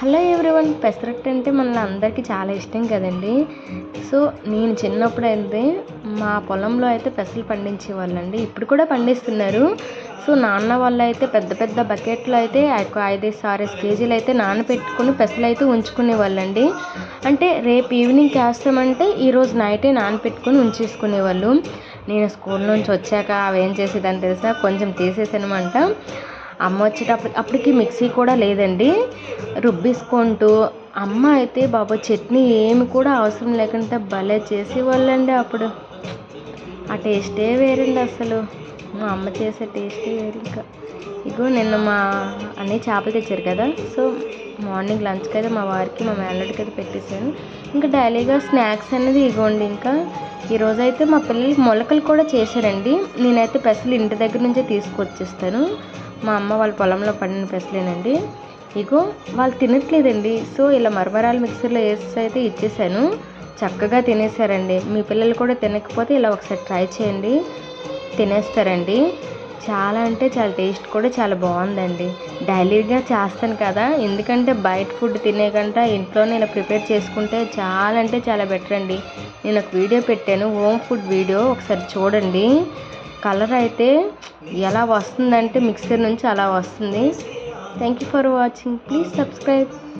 Hello everyone pesarattu అంటే మన అందరికీ చాలా ఇష్టం కదండి. సో నేను చిన్నప్పుడు అయితే మా పొలంలో అయితే పెసలు పండించేవాళ్ళండి ఇప్పుడు కూడా పండిస్తున్నారు. సో నాన్న వాళ్ళు అయితే పెద్ద పెద్ద బకెట్లో అయితే ఒక ఐదేసి ఆరేసి కేజీలు అయితే నానబెట్టుకుని పెసలు అయితే ఉంచుకునే వాళ్ళండి. అంటే రేపు ఈవినింగ్ వేస్తామంటే ఈరోజు నైటే నానబెట్టుకుని ఉంచేసుకునేవాళ్ళు నేను స్కూల్ నుంచి వచ్చాక అవి ఏం చేసేదని తెలిసా? కొంచెం తీసేసానమాట అమ్మ వచ్చేటప్పుడు అప్పటికి మిక్సీ కూడా లేదండి. రుబ్బిసుకుంటూ అమ్మ అయితే బాబా చట్నీ ఏమి కూడా అవసరం లేకుండా భలే చేసేవాళ్ళండి అప్పుడు. ఆ టేస్టే వేరండి అసలు. మా అమ్మ చేసే టేస్టే వేరు ఇంకా. ఇగో నిన్న మా అన్నీ చేపలు తెచ్చారు కదా సో మార్నింగ్ లంచ్కి అయితే మా వారికి మా మేనడికి అయితే పెట్టేశాను. ఇంకా డైలీగా స్నాక్స్ అనేది ఇవ్వండి ఇంకా. ఈరోజు అయితే మా పిల్లలకి మొలకలు కూడా చేశారండి. నేనైతే పెసలు ఇంటి దగ్గర నుంచే తీసుకొచ్చేస్తాను. మా అమ్మ వాళ్ళ పొలంలో పండిన పెసలేనండి. ఇగో వాళ్ళు తినట్లేదండి. సో ఇలా మరమరాలు మిక్సర్లో వేసి అయితే ఇచ్చేసాను. చక్కగా తినేసారండి మీ పిల్లలు కూడా తినకపోతే ఇలా ఒకసారి ట్రై చేయండి. తినేస్తారండి. చాలా అంటే చాలా టేస్ట్ కూడా చాలా బాగుందండి. డైలీగా చేస్తాను కదా ఎందుకంటే బయట ఫుడ్ తినే కంటే ఇంట్లోనే ఇలా ప్రిపేర్ చేసుకుంటే చాలా అంటే చాలా బెటర్ అండి. నేను ఒక వీడియో పెట్టాను హోమ్ ఫుడ్ వీడియో ఒకసారి చూడండి. కలర్ అయితే ఎలా వస్తుందంటే మిక్సర్ నుంచి అలా వస్తుంది. Thank you for watching please subscribe.